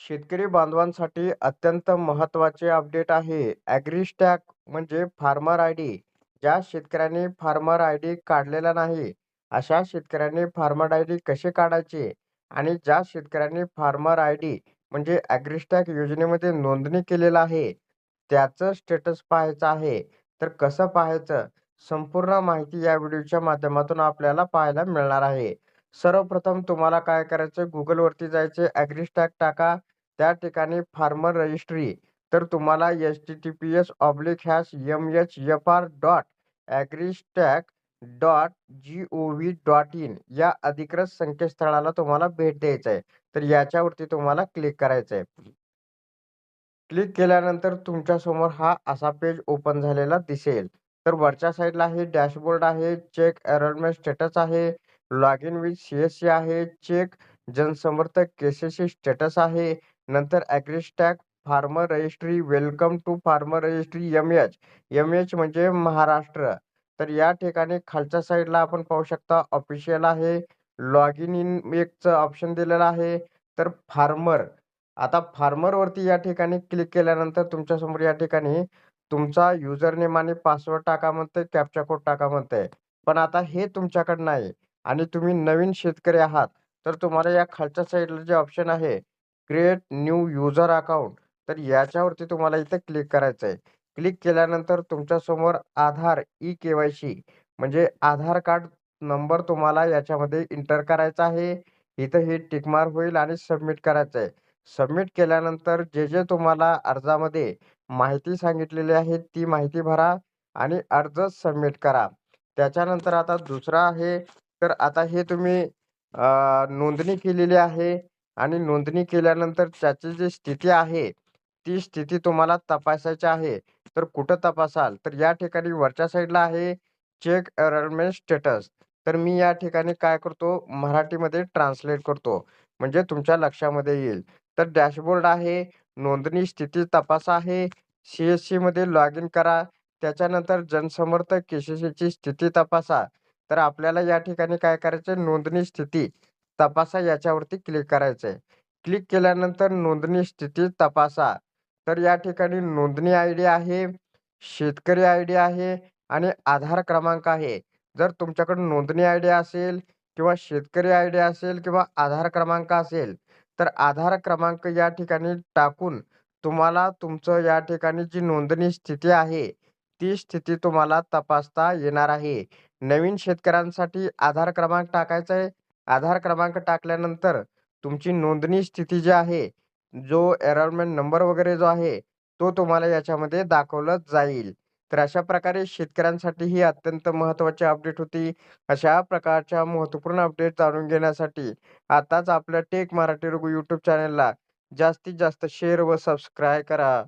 शेतकरी बांधवांसाठी अत्यंत महत्त्वाचे अपडेट आहे. ॲग्रीस्टॅक म्हणजे फार्मर आय डी ज्या शेतकऱ्यांनी फार्मर आय डी काढलेला नाही, अशा शेतकऱ्यांनी फार्मर आय डी कसे काढायचे आणि ज्या शेतकऱ्यांनी फार्मर आय डी म्हणजे ॲग्रीस्टॅक योजनेमध्ये नोंदणी केलेलं आहे, त्याचं स्टेटस पाहायचं आहे. तर कसं पाहायचं? संपूर्ण माहिती या व्हिडिओच्या माध्यमातून आपल्याला पाहायला मिळणार आहे. सर्वप्रथम तुम्हाला काय करायचं गुगलवरती जायचे ॲग्रीस्टॅक टाका. त्या ठिकाणी फार्मर रजिस्ट्री तर तुम्हाला F R dot AgriStack dot G O V dot in या अधिकृत संकेतस्थळाला तुम्हाला भेट द्यायचं आहे. तर याच्यावरती तुम्हाला क्लिक करायचं आहे. क्लिक केल्यानंतर तुमच्यासमोर हा असा पेज ओपन झालेला दिसेल. तर वरच्या साईडला हे डॅशबोर्ड आहे, चेक एनरोलमेंट स्टेटस आहे, लॉग इन विथ सी आहे, चेक जनसमर्थक के.सी.सी स्टेटस आहे, नंतर AgriStack farmer registry, welcome to farmer registry M H M H म्हणजे महाराष्ट्र. तर या ठिकाणी खालच्या साईडला आपण पाहू शकता ऑफिशियल आहे, लॉग इन इन एकचं ऑप्शन दिलेलं आहे. तर फार्मर आता फार्मरवरती या ठिकाणी क्लिक केल्यानंतर तुमच्यासमोर या ठिकाणी तुमचा युजर नेम आणि पासवर्ड टाका म्हणतंय, कॅप्चा कोड टाका म्हणतंय. पण आता हे तुमच्याकडे नाही आणि तुम्ही नवीन शेतकरी आहात, तर तुम्हाला या खालच्या साईडला जे ऑप्शन आहे, क्रिएट न्यू युजर अकाउंट तर याच्यावरती तुम्हाला इथे क्लिक करायचं आहे. क्लिक केल्यानंतर तुमच्यासमोर आधार ई-के.वाय.सी म्हणजे आधार कार्ड नंबर तुम्हाला याच्यामध्ये इंटर करायचा आहे. इथं हे टिकमार होईल आणि सबमिट करायचं आहे. सबमिट केल्यानंतर जे जे तुम्हाला अर्जामध्ये माहिती सांगितलेली आहे, ती माहिती भरा आणि अर्ज सबमिट करा. त्याच्यानंतर आता दुसरं आहे, तर आता हे तुम्ही नोंदणी केलेली आहे आणि नोंदणी केल्यानंतर त्याची जी स्थिती आहे, ती स्थिती तुम्हाला तपासायची आहे. तर कुठं तपासाल? तर या ठिकाणी वरच्या साईडला आहे चेक एनरोलमेंट स्टेटस. तर मी या ठिकाणी काय करतो, मराठीमध्ये ट्रान्सलेट करतो, म्हणजे तुमच्या लक्षामध्ये येईल. तर डॅशबोर्ड आहे, नोंदणी स्थिती तपासा आहे, सी एस सीमध्ये लॉग इन करा, त्याच्यानंतर जनसमर्थ के.सी.सीची स्थिती तपासा. तर आपल्याला या ठिकाणी काय करायचं आहे, नोंदणी स्थिती तपासा याच्यावरती क्लिक करायचं आहे. क्लिक केल्यानंतर नोंदणी स्थिती तपासा. तर या ठिकाणी नोंदणी आय डी आहे, शेतकरी आय डी आहे आणि आधार क्रमांक आहे. जर तुमच्याकडे नोंदणी आय डी असेल किंवा शेतकरी आय डी असेल किंवा आधार क्रमांक असेल, तर आधार क्रमांक या ठिकाणी टाकून तुम्हाला तुमचं या ठिकाणी जी नोंदणी स्थिती आहे, ती स्थिती तुम्हाला तपासता येणार आहे. नवीन शेतकऱ्यांसाठी आधार क्रमांक टाकायचा आहे. आधार क्रमांक टाकल्यानंतर तुमची नोंदणी स्थिती जी आहे, जो एनरोलमेंट नंबर वगैरे जो आहे, तो तुम्हाला याच्यामध्ये दाखवला जाईल. तर अशा प्रकारे शेतकऱ्यांसाठी ही अत्यंत महत्त्वाची अपडेट होती. अशा प्रकारच्या महत्त्वपूर्ण अपडेट जाणून घेण्यासाठी आताच आपल्या टेक मराठी रघु यूट्यूब चॅनलला जास्तीत जास्त शेअर व सबस्क्राईब करा.